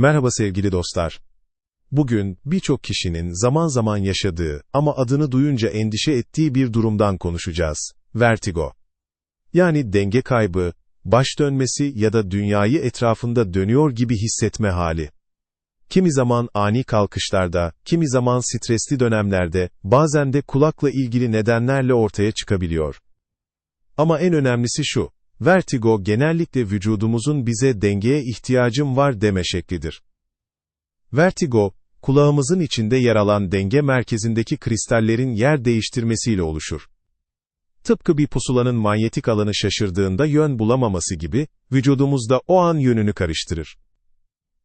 Merhaba sevgili dostlar. Bugün birçok kişinin zaman zaman yaşadığı ama adını duyunca endişe ettiği bir durumdan konuşacağız. Vertigo. Yani denge kaybı, baş dönmesi ya da dünyayı etrafında dönüyor gibi hissetme hali. Kimi zaman ani kalkışlarda, kimi zaman stresli dönemlerde, bazen de kulakla ilgili nedenlerle ortaya çıkabiliyor. Ama en önemlisi şu, vertigo genellikle vücudumuzun bize dengeye ihtiyacım var deme şeklidir. Vertigo, kulağımızın içinde yer alan denge merkezindeki kristallerin yer değiştirmesiyle oluşur. Tıpkı bir pusulanın manyetik alanı şaşırdığında yön bulamaması gibi, vücudumuzda o an yönünü karıştırır.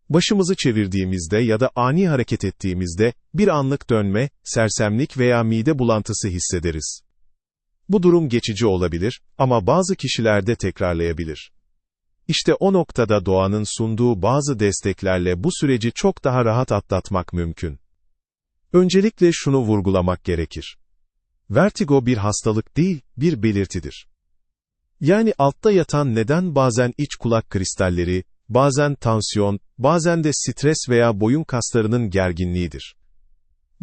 Başımızı çevirdiğimizde ya da ani hareket ettiğimizde, bir anlık dönme, sersemlik veya mide bulantısı hissederiz. Bu durum geçici olabilir ama bazı kişilerde tekrarlayabilir. İşte o noktada doğanın sunduğu bazı desteklerle bu süreci çok daha rahat atlatmak mümkün. Öncelikle şunu vurgulamak gerekir. Vertigo bir hastalık değil, bir belirtidir. Yani altta yatan neden bazen iç kulak kristalleri, bazen tansiyon, bazen de stres veya boyun kaslarının gerginliğidir.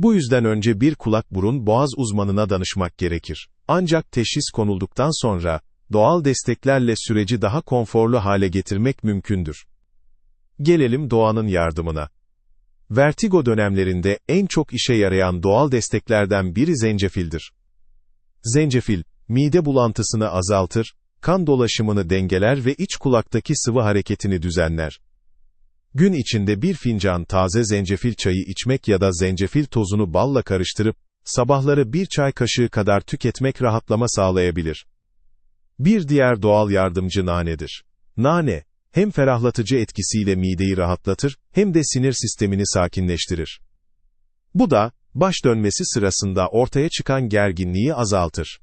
Bu yüzden önce bir kulak burun boğaz uzmanına danışmak gerekir. Ancak teşhis konulduktan sonra, doğal desteklerle süreci daha konforlu hale getirmek mümkündür. Gelelim doğanın yardımına. Vertigo dönemlerinde en çok işe yarayan doğal desteklerden biri zencefildir. Zencefil, mide bulantısını azaltır, kan dolaşımını dengeler ve iç kulaktaki sıvı hareketini düzenler. Gün içinde bir fincan taze zencefil çayı içmek ya da zencefil tozunu balla karıştırıp, sabahları bir çay kaşığı kadar tüketmek rahatlama sağlayabilir. Bir diğer doğal yardımcı nanedir. Nane, hem ferahlatıcı etkisiyle mideyi rahatlatır, hem de sinir sistemini sakinleştirir. Bu da, baş dönmesi sırasında ortaya çıkan gerginliği azaltır.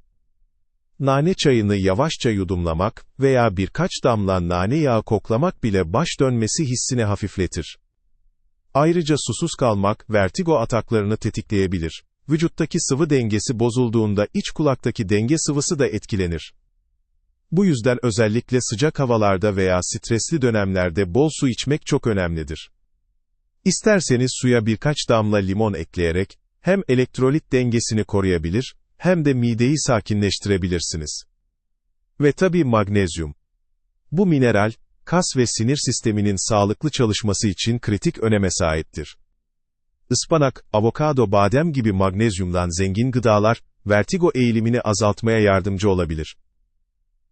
Nane çayını yavaşça yudumlamak veya birkaç damla nane yağı koklamak bile baş dönmesi hissini hafifletir. Ayrıca susuz kalmak, vertigo ataklarını tetikleyebilir. Vücuttaki sıvı dengesi bozulduğunda iç kulaktaki denge sıvısı da etkilenir. Bu yüzden özellikle sıcak havalarda veya stresli dönemlerde bol su içmek çok önemlidir. İsterseniz suya birkaç damla limon ekleyerek, hem elektrolit dengesini koruyabilir, hem de mideyi sakinleştirebilirsiniz. Ve tabii magnezyum. Bu mineral, kas ve sinir sisteminin sağlıklı çalışması için kritik öneme sahiptir. Ispanak, avokado, badem gibi magnezyumdan zengin gıdalar, vertigo eğilimini azaltmaya yardımcı olabilir.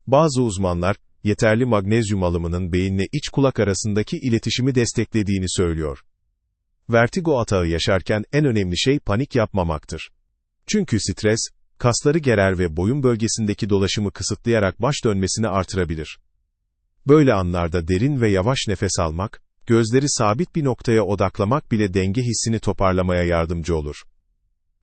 Bazı uzmanlar, yeterli magnezyum alımının beyinle iç kulak arasındaki iletişimi desteklediğini söylüyor. Vertigo atağı yaşarken en önemli şey panik yapmamaktır. Çünkü stres, kasları gerer ve boyun bölgesindeki dolaşımı kısıtlayarak baş dönmesini artırabilir. Böyle anlarda derin ve yavaş nefes almak, gözleri sabit bir noktaya odaklamak bile denge hissini toparlamaya yardımcı olur.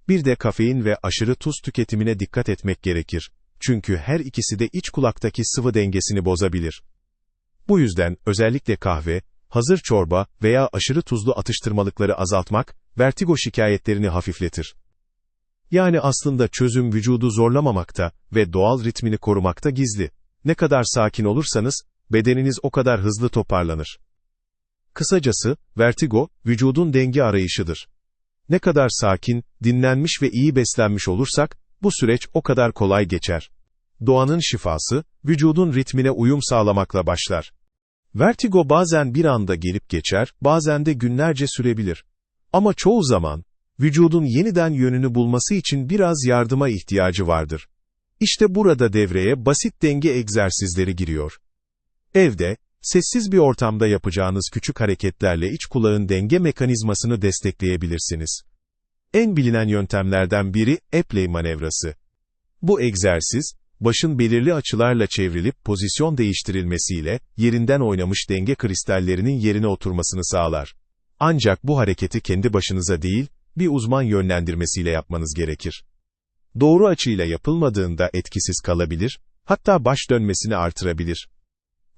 Bir de kafein ve aşırı tuz tüketimine dikkat etmek gerekir. Çünkü her ikisi de iç kulaktaki sıvı dengesini bozabilir. Bu yüzden özellikle kahve, hazır çorba veya aşırı tuzlu atıştırmalıkları azaltmak, vertigo şikayetlerini hafifletir. Yani aslında çözüm vücudu zorlamamakta ve doğal ritmini korumakta gizli. Ne kadar sakin olursanız, bedeniniz o kadar hızlı toparlanır. Kısacası, vertigo, vücudun denge arayışıdır. Ne kadar sakin, dinlenmiş ve iyi beslenmiş olursak, bu süreç o kadar kolay geçer. Doğanın şifası, vücudun ritmine uyum sağlamakla başlar. Vertigo bazen bir anda gelip geçer, bazen de günlerce sürebilir. Ama çoğu zaman, vücudun yeniden yönünü bulması için biraz yardıma ihtiyacı vardır. İşte burada devreye basit denge egzersizleri giriyor. Evde, sessiz bir ortamda yapacağınız küçük hareketlerle iç kulağın denge mekanizmasını destekleyebilirsiniz. En bilinen yöntemlerden biri Epley manevrası. Bu egzersiz, başın belirli açılarla çevrilip pozisyon değiştirilmesiyle, yerinden oynamış denge kristallerinin yerine oturmasını sağlar. Ancak bu hareketi kendi başınıza değil, bir uzman yönlendirmesiyle yapmanız gerekir. Doğru açıyla yapılmadığında etkisiz kalabilir, hatta baş dönmesini artırabilir.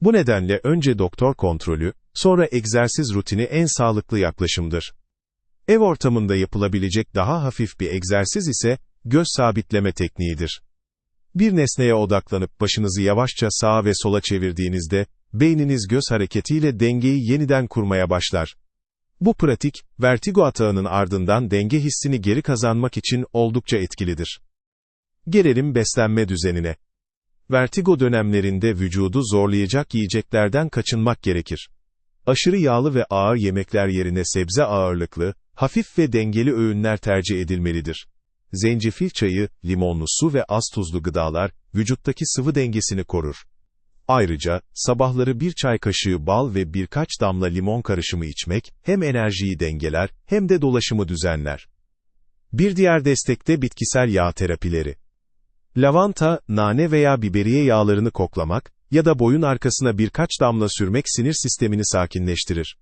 Bu nedenle önce doktor kontrolü, sonra egzersiz rutini en sağlıklı yaklaşımdır. Ev ortamında yapılabilecek daha hafif bir egzersiz ise, göz sabitleme tekniğidir. Bir nesneye odaklanıp başınızı yavaşça sağa ve sola çevirdiğinizde, beyniniz göz hareketiyle dengeyi yeniden kurmaya başlar. Bu pratik, vertigo atağının ardından denge hissini geri kazanmak için oldukça etkilidir. Gelelim beslenme düzenine. Vertigo dönemlerinde vücudu zorlayacak yiyeceklerden kaçınmak gerekir. Aşırı yağlı ve ağır yemekler yerine sebze ağırlıklı, hafif ve dengeli öğünler tercih edilmelidir. Zencefil çayı, limonlu su ve az tuzlu gıdalar, vücuttaki sıvı dengesini korur. Ayrıca, sabahları bir çay kaşığı bal ve birkaç damla limon karışımı içmek, hem enerjiyi dengeler, hem de dolaşımı düzenler. Bir diğer destek de bitkisel yağ terapileri. Lavanta, nane veya biberiye yağlarını koklamak ya da boyun arkasına birkaç damla sürmek sinir sistemini sakinleştirir.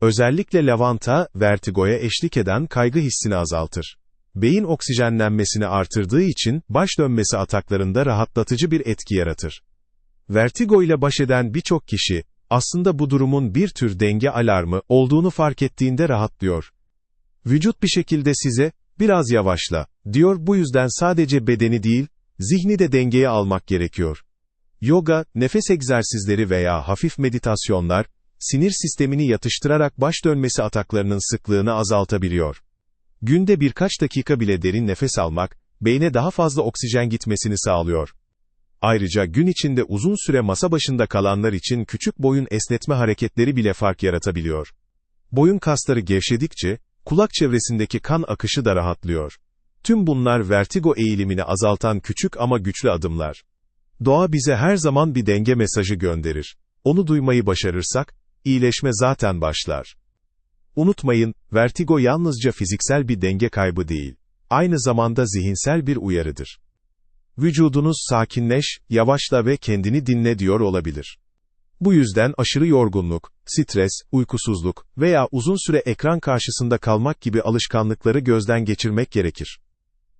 Özellikle lavanta, vertigoya eşlik eden kaygı hissini azaltır. Beyin oksijenlenmesini artırdığı için baş dönmesi ataklarında rahatlatıcı bir etki yaratır. Vertigo ile baş eden birçok kişi, aslında bu durumun bir tür denge alarmı olduğunu fark ettiğinde rahatlıyor. Vücut bir şekilde size, biraz yavaşla, diyor bu yüzden sadece bedeni değil, zihni de dengeye almak gerekiyor. Yoga, nefes egzersizleri veya hafif meditasyonlar, sinir sistemini yatıştırarak baş dönmesi ataklarının sıklığını azaltabiliyor. Günde birkaç dakika bile derin nefes almak, beyne daha fazla oksijen gitmesini sağlıyor. Ayrıca gün içinde uzun süre masa başında kalanlar için küçük boyun esnetme hareketleri bile fark yaratabiliyor. Boyun kasları gevşedikçe, kulak çevresindeki kan akışı da rahatlıyor. Tüm bunlar vertigo eğilimini azaltan küçük ama güçlü adımlar. Doğa bize her zaman bir denge mesajı gönderir. Onu duymayı başarırsak, iyileşme zaten başlar. Unutmayın, vertigo yalnızca fiziksel bir denge kaybı değil, aynı zamanda zihinsel bir uyarıdır. Vücudunuz sakinleş, yavaşla ve kendini dinle diyor olabilir. Bu yüzden aşırı yorgunluk, stres, uykusuzluk veya uzun süre ekran karşısında kalmak gibi alışkanlıkları gözden geçirmek gerekir.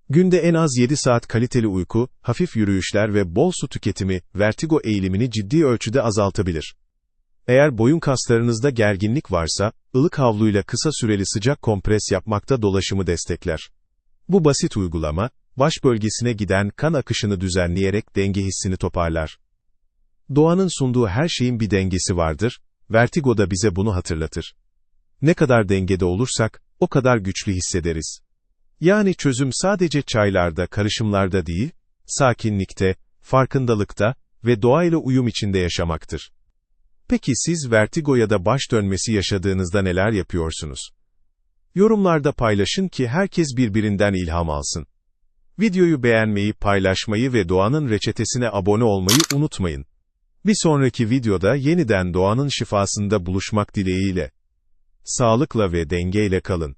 Günde en az 7 saat kaliteli uyku, hafif yürüyüşler ve bol su tüketimi, vertigo eğilimini ciddi ölçüde azaltabilir. Eğer boyun kaslarınızda gerginlik varsa, ılık havluyla kısa süreli sıcak kompres yapmakta dolaşımı destekler. Bu basit uygulama, baş bölgesine giden kan akışını düzenleyerek denge hissini toparlar. Doğanın sunduğu her şeyin bir dengesi vardır, vertigo da bize bunu hatırlatır. Ne kadar dengede olursak, o kadar güçlü hissederiz. Yani çözüm sadece çaylarda, karışımlarda değil, sakinlikte, farkındalıkta ve doğayla uyum içinde yaşamaktır. Peki siz vertigo ya da baş dönmesi yaşadığınızda neler yapıyorsunuz? Yorumlarda paylaşın ki herkes birbirinden ilham alsın. Videoyu beğenmeyi, paylaşmayı ve doğanın reçetesine abone olmayı unutmayın. Bir sonraki videoda yeniden doğanın şifasında buluşmak dileğiyle. Sağlıkla ve dengeyle kalın.